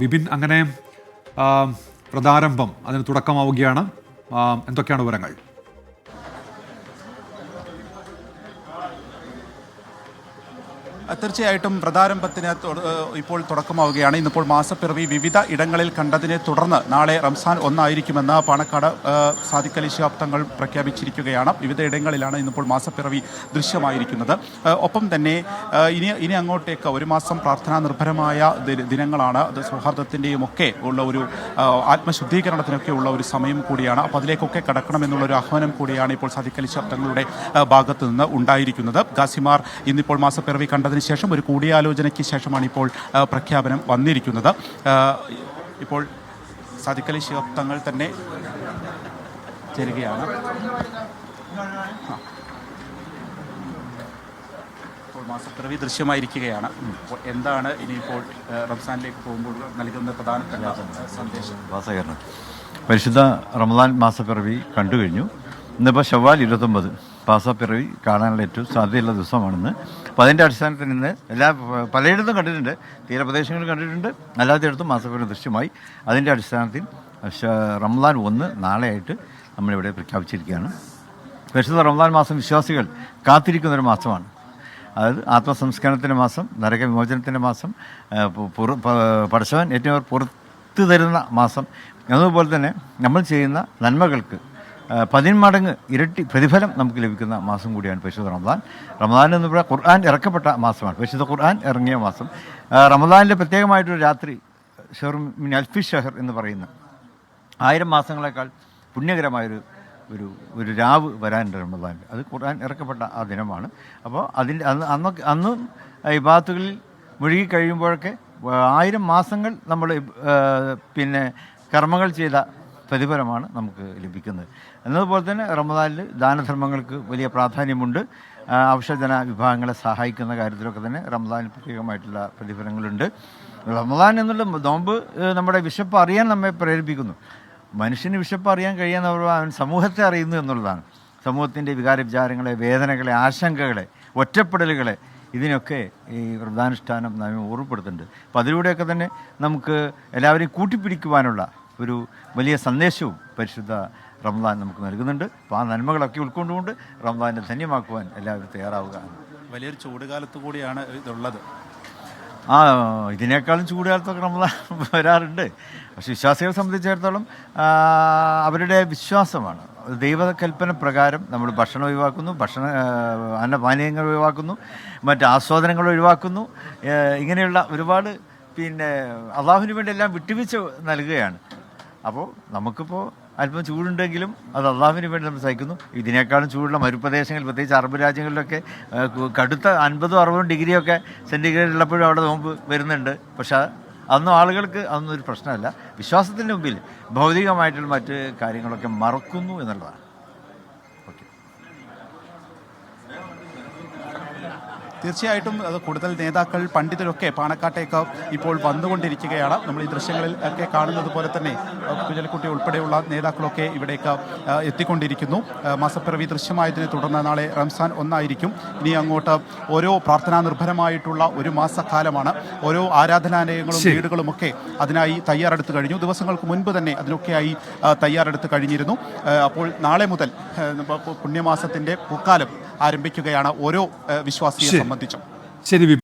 വിപിൻ അങ്ങനെ പ്രതാരംഭം അതിന് തുടക്കമാവുകയാണ്. എന്തൊക്കെയാണ് വിവരങ്ങൾ? തീർച്ചയായിട്ടും പ്രധാരംഭത്തിന് ഇപ്പോൾ തുടക്കമാവുകയാണ്. ഇന്നിപ്പോൾ മാസപ്പിറവി വിവിധ ഇടങ്ങളിൽ കണ്ടതിനെ തുടർന്ന് നാളെ റംസാൻ ഒന്നായിരിക്കുമെന്ന് പാണക്കാട് സാദിക്കലി അലി പ്രഖ്യാപിച്ചിരിക്കുകയാണ്. വിവിധ ഇടങ്ങളിലാണ് ഇന്നിപ്പോൾ മാസപ്പിറവി ദൃശ്യമായിരിക്കുന്നത്. ഒപ്പം തന്നെ ഇനി ഇനി അങ്ങോട്ടേക്ക് ഒരു മാസം പ്രാർത്ഥനാ നിർഭരമായ ദിനങ്ങളാണ്. അത് സൗഹാർദ്ദത്തിന്റെയും ഒക്കെ ഉള്ള ഒരു ആത്മശുദ്ധീകരണത്തിനൊക്കെ ഉള്ള ഒരു സമയം കൂടിയാണ്. അപ്പോൾ അതിലേക്കൊക്കെ കടക്കണമെന്നുള്ള ഒരു ആഹ്വാനം കൂടിയാണ് ഇപ്പോൾ സാദിക്കലി ശിഹാബ് ഭാഗത്ത് നിന്ന് ഉണ്ടായിരിക്കുന്നത്. ഗാസിമാർ ഇന്നിപ്പോൾ മാസപ്പിറവി കണ്ടതിന് ശേഷം ഒരു കൂടിയാലോചനയ്ക്ക് ശേഷമാണ് ഇപ്പോൾ പ്രഖ്യാപനം വന്നിരിക്കുന്നത്. ഇപ്പോൾ സതിക്കലി അലി തങ്ങൾ തന്നെ ചേരുകയാണ്. മാസപ്പിറവി ദൃശ്യമായിരിക്കുകയാണ്. എന്താണ് ഇനിയിപ്പോൾ റംസാനിലേക്ക് പോകുമ്പോൾ നൽകുന്ന പ്രധാനപ്പെട്ട സന്ദേശം? പരിശുദ്ധ റമദാൻ മാസപ്പിറവി കണ്ടു കഴിഞ്ഞു ഇന്നിപ്പോൾ ഷവ്വാൽ ഇരുപത്തൊമ്പത്. മാസപ്പിറവി കാണാനുള്ള ഏറ്റവും സാധ്യതയുള്ള ദിവസമാണെന്ന് അപ്പോൾ അതിന്റെ അടിസ്ഥാനത്തിൽ നിന്ന് എല്ലാ പലയിടത്തും കണ്ടിട്ടുണ്ട്. തീരപ്രദേശങ്ങളിൽ കണ്ടിട്ടുണ്ട്. അല്ലാത്തയിടത്തും മാസപ്പിറവി ദൃശ്യമായി. അതിന്റെ അടിസ്ഥാനത്തിൽ റംലാൻ ഒന്ന് നാളെയായിട്ട് നമ്മളിവിടെ പ്രഖ്യാപിച്ചിരിക്കുകയാണ്. പരിശുദ്ധ റംലാൻ മാസം വിശ്വാസികൾ കാത്തിരിക്കുന്നൊരു മാസമാണ്. അതായത് ആത്മസംസ്കരണത്തിന്റെ മാസം നരകവിമോചനത്തിന്റെ മാസം പടച്ചവൻ ഏറ്റവും പുറത്തു തരുന്ന മാസം. അതുപോലെ തന്നെ നമ്മൾ ചെയ്യുന്ന നന്മകൾക്ക് പതിന്മടങ്ങ് ഇരട്ടി പ്രതിഫലം നമുക്ക് ലഭിക്കുന്ന മാസം കൂടിയാണ് പരിശുദ്ധ റമദാൻ. റമദാൻ എന്ന് പറയുക ഖുർആൻ ഇറക്കപ്പെട്ട മാസമാണ്. പരിശുദ്ധ ഖുർആൻ ഇറങ്ങിയ മാസം. റമദാനിലെ പ്രത്യേകമായിട്ടൊരു രാത്രി ഷെഹർ മിൻ അൽഫി ഷെഹർ എന്ന് പറയുന്ന ആയിരം മാസങ്ങളെക്കാൾ പുണ്യകരമായൊരു ഒരു ഒരു രാവ് വരാനുണ്ട് റമദാൻ അത് ഖുർആൻ ഇറക്കപ്പെട്ട ആ ദിനമാണ്. അപ്പോൾ അതിന്റെ അന്ന് അന്നൊക്കെ അന്നും ഇബാത്തുകളിൽ മുഴുകി കഴിയുമ്പോഴൊക്കെ ആയിരം മാസങ്ങൾ നമ്മൾ പിന്നെ കർമ്മങ്ങൾ ചെയ്ത പ്രതിഫലമാണ് നമുക്ക് ലഭിക്കുന്നത്. എന്നതുപോലെ തന്നെ റമദാനിൽ ദാനധർമ്മങ്ങൾക്ക് വലിയ പ്രാധാന്യമുണ്ട്. അവശജന വിഭാഗങ്ങളെ സഹായിക്കുന്ന കാര്യത്തിലൊക്കെ തന്നെ റമദാനിൽ പ്രത്യേകമായിട്ടുള്ള പ്രതിഫലങ്ങളുണ്ട്. റമദാൻ എന്നുള്ള നോമ്പ് നമ്മുടെ വിശപ്പ് അറിയാൻ നമ്മെ പ്രേരിപ്പിക്കുന്നു. മനുഷ്യന് വിശപ്പ് അറിയാൻ കഴിയാന്ന് പറയുമ്പോൾ അവൻ സമൂഹത്തെ അറിയുന്നു എന്നുള്ളതാണ്. സമൂഹത്തിന്റെ വികാര വിചാരങ്ങളെ വേദനകളെ ആശങ്കകളെ ഒറ്റപ്പെടലുകളെ ഇതിനൊക്കെ ഈ വ്രതാനുഷ്ഠാനം നമ്മെ ഓർമ്മപ്പെടുത്തുന്നുണ്ട്. അപ്പോൾ അതിലൂടെയൊക്കെ തന്നെ നമുക്ക് എല്ലാവരെയും കൂട്ടിപ്പിടിക്കുവാനുള്ള ഒരു വലിയ സന്ദേശവും പരിശുദ്ധ റംസാൻ നമുക്ക് നൽകുന്നുണ്ട്. അപ്പോൾ ആ നന്മകളൊക്കെ ഉൾക്കൊണ്ടുകൊണ്ട് റംസാനെ ധന്യമാക്കുവാൻ എല്ലാവരും തയ്യാറാവുക. വലിയൊരു ചൂട് കാലത്ത് കൂടിയാണ് ഇതുള്ളത്. ആ ഇതിനേക്കാളും ചൂടുകാലത്തൊക്കെ റമദാൻ വരാറുണ്ട്. പക്ഷെ വിശ്വാസികളെ സംബന്ധിച്ചിടത്തോളം അവരുടെ വിശ്വാസമാണ്. ദൈവകൽപ്പന പ്രകാരം നമ്മൾ ഭക്ഷണം ഒഴിവാക്കുന്നു ഭക്ഷണ അന്നപാനീയങ്ങൾ ഒഴിവാക്കുന്നു മറ്റ് ആസ്വാദനങ്ങൾ ഒഴിവാക്കുന്നു. ഇങ്ങനെയുള്ള ഒരുപാട് പിന്നെ അള്ളാഹുവിന് വേണ്ടി എല്ലാം വിട്ടുവീഴ്ച നൽകുകയാണ്. അപ്പോൾ നമുക്കിപ്പോൾ അല്പം ചൂടുണ്ടെങ്കിലും അത് അള്ളാഹുവിന് വേണ്ടി നമ്മൾ സഹിക്കുന്നു. ഇതിനേക്കാളും ചൂടുള്ള മരുപ്രദേശങ്ങളിൽ പ്രത്യേകിച്ച് അറബ് രാജ്യങ്ങളിലൊക്കെ കടുത്ത അൻപതും അറുപതും ഡിഗ്രിയൊക്കെ സെന്റിഗ്രേഡ് ഉള്ളപ്പോഴും അവിടെ നോമ്പ് വരുന്നുണ്ട്. പക്ഷേ അന്നും ആളുകൾക്ക് അതൊന്നും ഒരു പ്രശ്നമല്ല. വിശ്വാസത്തിന്റെ മുമ്പിൽ ഭൗതികമായിട്ടുള്ള മറ്റ് കാര്യങ്ങളൊക്കെ മറക്കുന്നു എന്നുള്ളതാണ്. തീർച്ചയായിട്ടും അത് കൂടുതൽ നേതാക്കൾ പണ്ഡിതരൊക്കെ പാണക്കാട്ടേക്ക് ഇപ്പോൾ വന്നുകൊണ്ടിരിക്കുകയാണ്. നമ്മൾ ഈ ദൃശ്യങ്ങളിൽ ഒക്കെ കാണുന്നത് പോലെ തന്നെ കുഞ്ഞലക്കുട്ടി ഉൾപ്പെടെയുള്ള നേതാക്കളൊക്കെ ഇവിടേക്ക് എത്തിക്കൊണ്ടിരിക്കുന്നു. മാസപ്പിറവി ദൃശ്യമായതിനെ തുടർന്ന് നാളെ റംസാൻ ഒന്നായിരിക്കും. ഇനി അങ്ങോട്ട് ഓരോ പ്രാർത്ഥനാ നിർഭരമായിട്ടുള്ള ഒരു മാസക്കാലമാണ്. ഓരോ ആരാധനാലയങ്ങളും വീടുകളുമൊക്കെ വീടുകളും ഒക്കെ അതിനായി തയ്യാറെടുത്ത് കഴിഞ്ഞു. ദിവസങ്ങൾക്ക് മുൻപ് തന്നെ അതിനൊക്കെയായി തയ്യാറെടുത്ത് കഴിഞ്ഞിരുന്നു. അപ്പോൾ നാളെ മുതൽ പുണ്യമാസത്തിന്റെ പുണ്യമാസത്തിന്റെ പൂക്കാലം ആരംഭിക്കുകയാണ് ഓരോ വിശ്വാസിയെ. സംബന്ധിച്ചും ശരി വിപിൻ